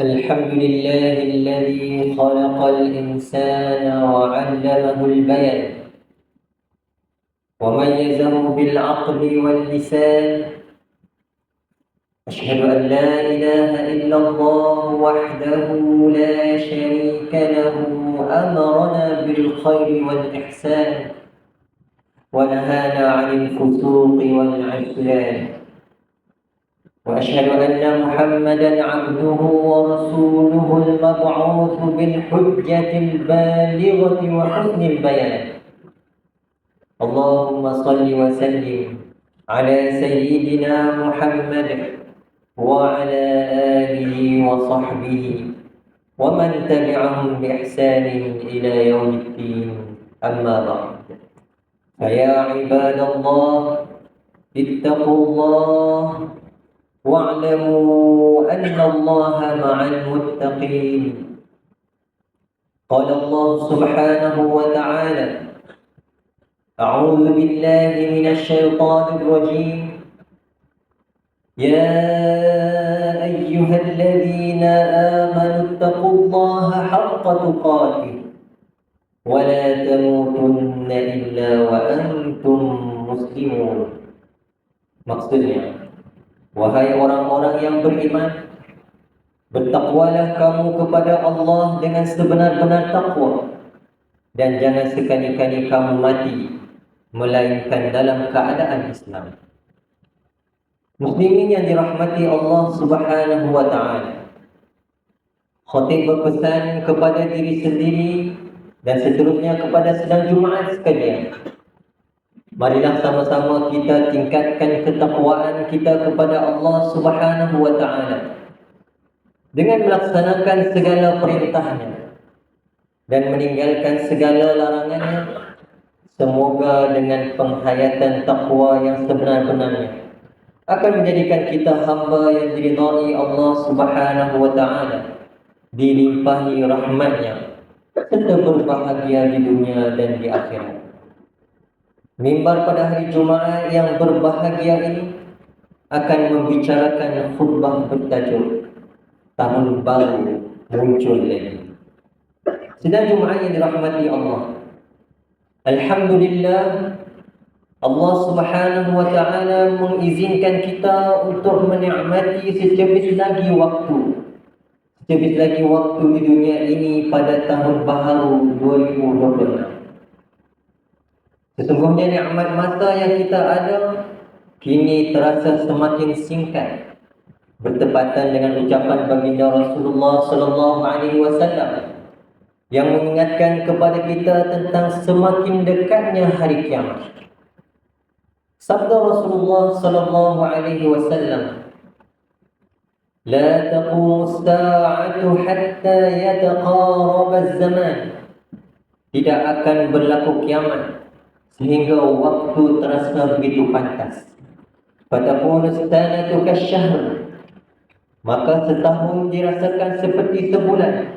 الحمد لله الذي خلق الإنسان وعلمه البيان. وميزه بالعقل واللسان أشهد أن لا إله إلا الله وحده لا شريك له أمرنا بالخير والإحسان ونهانا عن الفسوق والعصيان. وأشهد أن محمدا عبده ورسوله المبعوث بالحجة البالغة وحسن البيان. اللهم صل وسلم على سيدنا محمد وعلى آله وصحبه ومن تبعهم بإحسان إلى يوم الدين. أما بعد فيا عباد الله اتقوا الله واعلموا أن الله مع المتقين. قال الله سبحانه وتعالى أعوذ بالله من الشيطان الرجيم. يا أيها الذين آمنوا اتقوا الله حق تقاته ولا تموتن إلا وأنتم مسلمون. Maksudnya, Wahai orang-orang yang beriman, bertakwalah kamu kepada Allah dengan sebenar-benar takwa dan jangan sekali-kali kamu mati melainkan dalam keadaan Islam. Muslimin yang dirahmati Allah Subhanahu wa taala. Khatib berpesan kepada diri sendiri dan seterusnya kepada sedang Jumaat sekalian Marilah sama-sama kita tingkatkan ketakwaan kita kepada Allah Subhanahu wa taala dengan melaksanakan segala perintahnya dan meninggalkan segala larangannya. Semoga dengan penghayatan takwa yang sebenar-benarnya akan menjadikan kita hamba yang diridhai Allah Subhanahu wa taala dilimpahi rahmatnya serta berbahagia di dunia dan di akhirat Mimbar pada hari Jumaat yang berbahagia ini akan membicarakan khutbah bertajuk Tahun Baru Muncul Lagi. Sedang Jumaat yang dirahmati Allah. Alhamdulillah Allah Subhanahu wa taala mengizinkan kita untuk menikmati secebis lagi waktu. Secebis lagi waktu di dunia ini pada tahun baru 2026. Sesungguhnya nikmat mata yang kita ada kini terasa semakin singkat bertepatan dengan ucapan baginda Rasulullah sallallahu alaihi wasallam yang mengingatkan kepada kita tentang semakin dekatnya hari kiamat. Sabda Rasulullah sallallahu alaihi wasallam لا تقوم الساعة حتى يتقارب الزمان tidak akan berlaku kiamat sehingga waktu terasa begitu pantas. Fatakunu sanatu kasyahr. Maka setahun dirasakan seperti sebulan.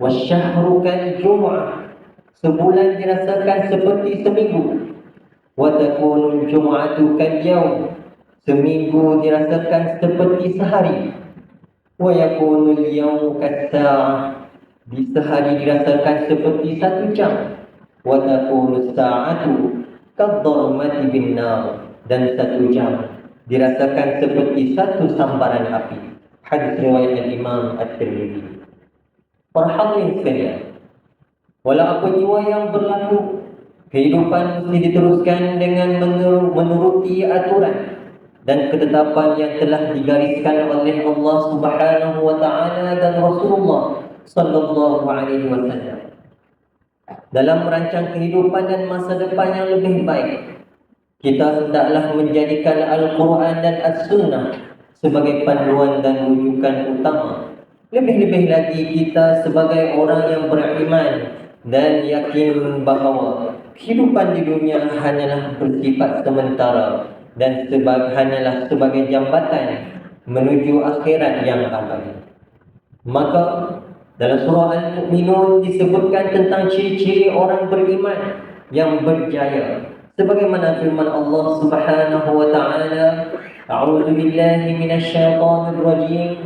Wasyahru kal jum'ah. Sebulan dirasakan seperti seminggu. Watakunu jum'atu kal yaum. Seminggu dirasakan seperti sehari. Wa yakunu al-yawmu kas-sa'ah. Di sehari dirasakan seperti satu jam wa takunu sa'atu kadharmati bin nar dan satu jam dirasakan seperti satu sambaran api. Hadis riwayat Imam At-Tirmidzi hadirin sekalian wala apa jiwa yang berlaku kehidupan mesti diteruskan dengan menuruti aturan dan ketetapan yang telah digariskan oleh Allah Subhanahu wa taala dan Rasulullah sallallahu alaihi wasallam dalam merancang kehidupan dan masa depan yang lebih baik. Kita hendaklah menjadikan Al-Quran dan As-Sunnah sebagai panduan dan rujukan utama. Lebih-lebih lagi kita sebagai orang yang beriman dan yakin bahawa kehidupan di dunia hanyalah bersifat sementara dan sebagai, hanyalah sebagai jambatan menuju akhirat yang abadi. Maka dalam surah Al-Mu'minun disebutkan tentang ciri-ciri orang beriman yang berjaya. Sebagaimana firman Allah Subhanahu wa taala, "A'udzu billahi minasy syaithanir rajim.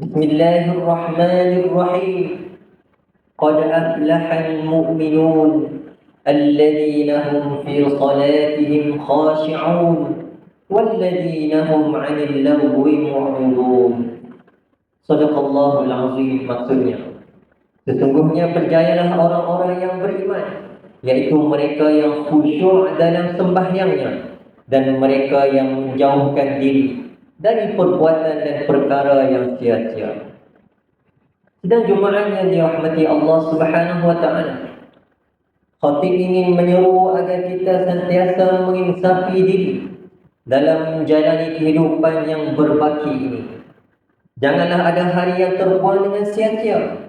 Bismillahirrahmanirrahim. Qad aflahal mu'minun alladziina hum fi salatihim khashi'un walladziina hum 'anil lahwi mu'ridun." Sadaqallahul al-'azim maksudnya. Sesungguhnya percayalah orang-orang yang beriman Iaitu mereka yang khusyuk dalam sembahyangnya Dan mereka yang menjauhkan diri Dari perbuatan dan perkara yang sia-sia. Sedang Jumaat yang dirahmati Allah subhanahu ta'ala. Khatib ingin menyeru agar kita sentiasa menginsafi diri Dalam menjalani kehidupan yang berbaki ini. Janganlah ada hari yang terbuang dengan sia-sia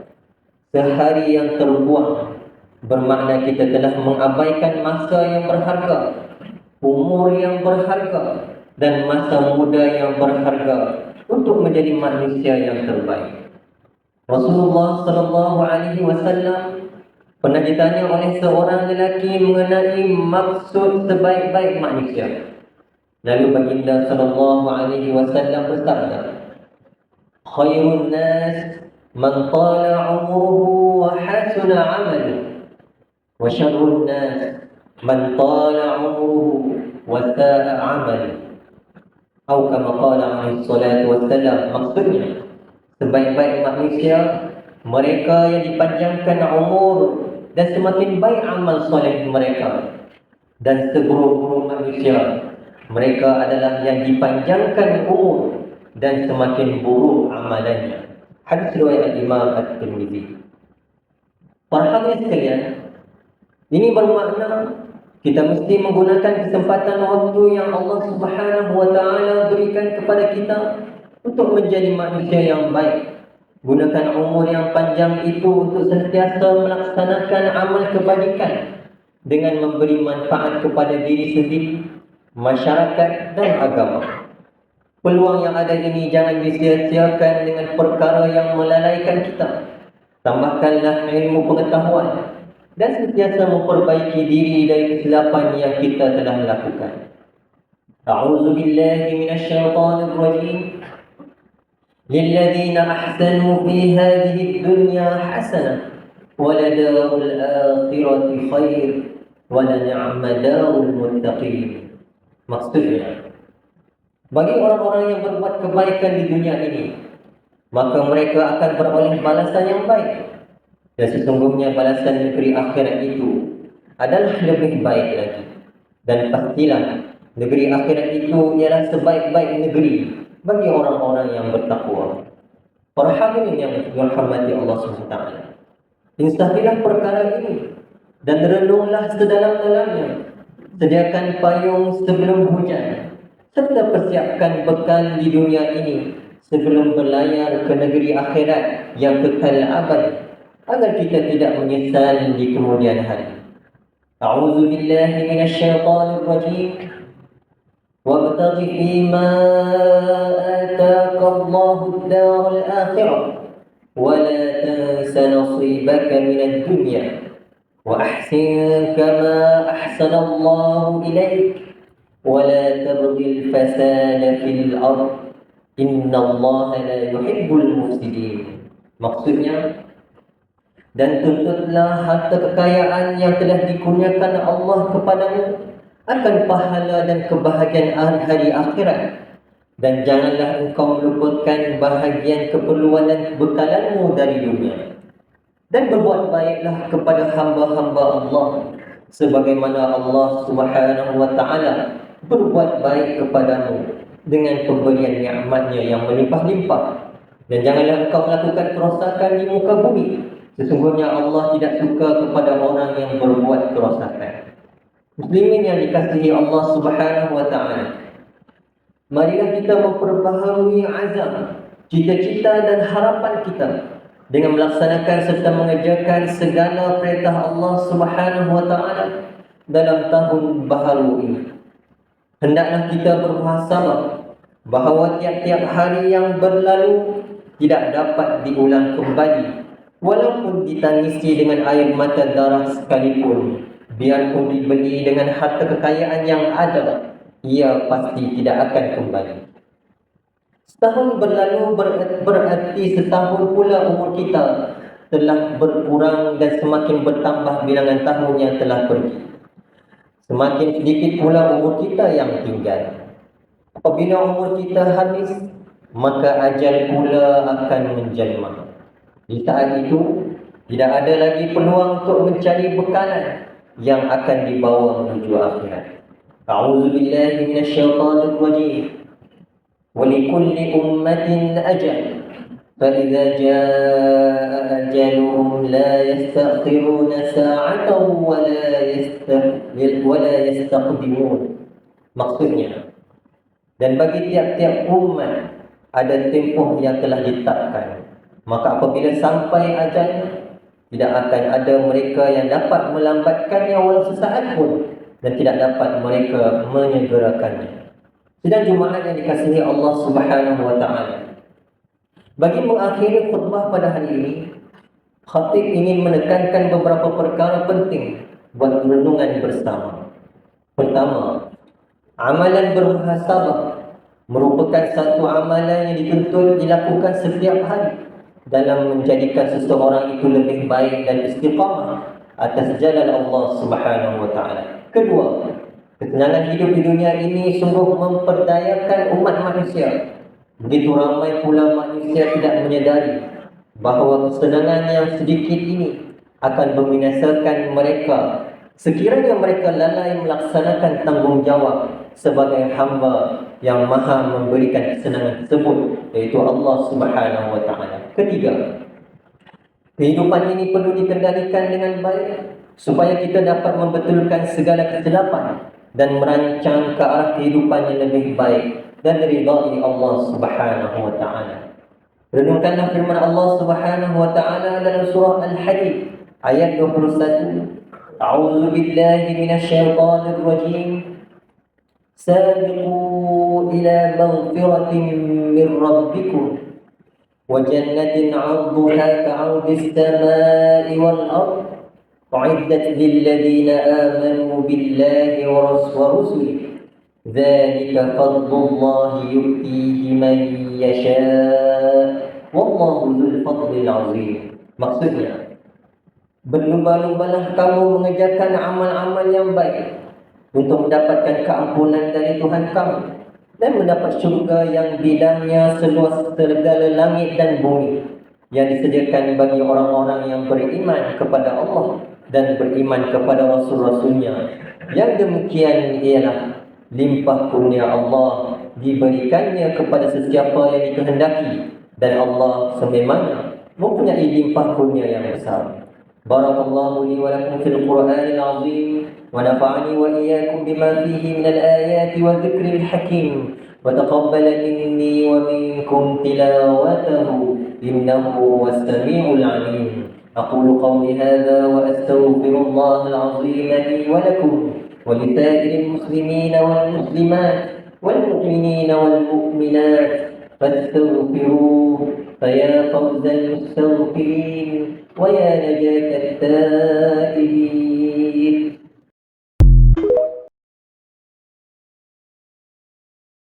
Sehari yang terbuang bermakna kita telah mengabaikan masa yang berharga, umur yang berharga dan masa muda yang berharga untuk menjadi manusia yang terbaik. Rasulullah sallallahu alaihi wasallam pernah ditanya oleh seorang lelaki mengenai maksud sebaik-baik manusia. Lalu baginda sallallahu alaihi wasallam bersabda, "Khairun nas من طال عمره وحسن عمله وشر الناس من طال عمره وساء عمله atau kama qala alaihi salatu wassalam maksudnya sebaik-baik manusia mereka yang dipanjangkan umur dan semakin baik amal soleh mereka dan seburuk-buruk manusia mereka adalah yang dipanjangkan umur dan semakin buruk amalannya Hadis riwayat Imam At-Tirmizi. Para hadirin sekalian, ini bermakna kita mesti menggunakan kesempatan waktu yang Allah Subhanahu wa taala berikan kepada kita untuk menjadi manusia yang baik. Gunakan umur yang panjang itu untuk sentiasa melaksanakan amal kebajikan dengan memberi manfaat kepada diri sendiri, masyarakat dan agama. Peluang yang ada ini jangan disia-siakan dengan perkara yang melalaikan kita. Tambahkanlah ilmu pengetahuan dan sentiasa memperbaiki diri dari kesilapan yang kita telah lakukan. A'udzu billahi minasyaitonir rajim. للذين أحسنوا في هذه الدنيا حسنة ولدار الآخرة خير ولنعم دار المتقين maksudnya bagi orang-orang yang berbuat kebaikan di dunia ini, maka mereka akan beroleh balasan yang baik. Dan sesungguhnya balasan negeri akhirat itu adalah lebih baik lagi. Dan pastilah negeri akhirat itu ialah sebaik-baik negeri bagi orang-orang yang bertakwa. Para hadirin yang dirahmati Allah SWT. Insafilah perkara ini dan renunglah sedalam-dalamnya. Sediakan payung sebelum hujan serta persiapkan bekal di dunia ini sebelum berlayar ke negeri akhirat yang kekal abad agar kita tidak menyesal di kemudian hari. A'udzu billahi minasyaitonir rajim. Wabtaghi fima ataka Allahu ad-dar al-akhirah wa la tansa nasibaka min ad-dunya wa ahsin kama ahsana Allahu ilayka ولا تبغي الفساد في الأرض إن الله لا يحب المفسدين maksudnya dan tuntutlah harta kekayaan yang telah dikurniakan Allah kepadamu akan pahala dan kebahagiaan hari akhirat dan janganlah engkau melupakan bahagian keperluan dan bekalanmu dari dunia dan berbuat baiklah kepada hamba-hamba Allah sebagaimana Allah Subhanahu wa taala berbuat baik kepadamu dengan pemberian nikmatnya yang melimpah-limpah. Dan janganlah engkau melakukan kerosakan di muka bumi. Sesungguhnya Allah tidak suka kepada orang yang berbuat kerosakan. Muslimin yang dikasihi Allah Subhanahu wa taala marilah kita memperbaharui azam cita-cita dan harapan kita dengan melaksanakan serta mengerjakan segala perintah Allah Subhanahu wa taala dalam tahun baharu ini hendaklah kita bermuhasabah bahawa tiap-tiap hari yang berlalu tidak dapat diulang kembali walaupun ditangisi dengan air mata darah sekalipun biarpun dibeli dengan harta kekayaan yang ada ia pasti tidak akan kembali Setahun berlalu berarti setahun pula umur kita telah berkurang dan semakin bertambah bilangan tahun yang telah pergi. Semakin sedikit pula umur kita yang tinggal. Apabila umur kita habis, maka ajal pula akan menjelma. Di saat itu, tidak ada lagi peluang untuk mencari bekalan yang akan dibawa menuju akhirat. A'udzubillahiminasyaitanirrojim. Walikulli ummatin ajal. فإذا جاء أجلهم لا يستأخرون ساعة ولا ولا يستقدمون maksudnya dan bagi tiap-tiap umat ada tempoh yang telah ditetapkan maka apabila sampai ajalnya tidak akan ada mereka yang dapat melambatkannya walau sesaat pun dan tidak dapat mereka menyegerakannya Sedang Jumaat yang dikasihi Allah Subhanahu wa taala. Bagi mengakhiri khutbah pada hari ini, khatib ingin menekankan beberapa perkara penting buat renungan bersama. Pertama, amalan bermuhasabah merupakan satu amalan yang dituntut dilakukan setiap hari dalam menjadikan seseorang itu lebih baik dan istiqamah atas jalan Allah Subhanahu wa taala. Kedua, Kesenangan hidup di dunia ini sungguh memperdayakan umat manusia. Begitu ramai pula manusia tidak menyedari bahawa kesenangan yang sedikit ini akan membinasakan mereka sekiranya mereka lalai melaksanakan tanggungjawab sebagai hamba yang maha memberikan kesenangan tersebut iaitu Allah Subhanahu wa taala. Ketiga, kehidupan ini perlu dikendalikan dengan baik supaya kita dapat membetulkan segala kesilapan dan merancang ke arah kehidupan yang lebih baik dan ridai Allah Subhanahu wa taala. Renungkanlah firman Allah Subhanahu wa taala dalam surah Al-Hadid ayat 21. A'udzu billahi minasyaitonir rajim. Sabiqu ila maghfiratin min rabbikum wa jannatin 'arduha ka'ardis samai wal ardh أعدت للذين آمنوا بالله ورسله ذلك فضل الله يؤتيه من يشاء والله ذو الفضل العظيم maksudnya berlumba-lumbalah kamu mengerjakan amal-amal yang baik untuk mendapatkan keampunan dari Tuhan kamu dan mendapat syurga yang bidangnya seluas segala langit dan bumi yang disediakan bagi orang-orang yang beriman kepada Allah dan beriman kepada Rasul-Rasulnya. Yang demikian ialah limpah kurnia Allah diberikannya kepada sesiapa yang dikehendaki dan Allah sememangnya mempunyai limpah kurnia yang besar. Barakallahu li wa lakum fil Qur'anil azim wa nafa'ani wa iyyakum bima fihi min al-ayati wa dhikril hakim minni wa minkum tilawatahu innahu was samiul alim. أقول قولي هذا وأستغفر الله العظيم لي ولكم ولسائر المسلمين والمسلمات والمؤمنين والمؤمنات فاستغفروه فيا فوز المستغفرين ويا نجاة التائبين.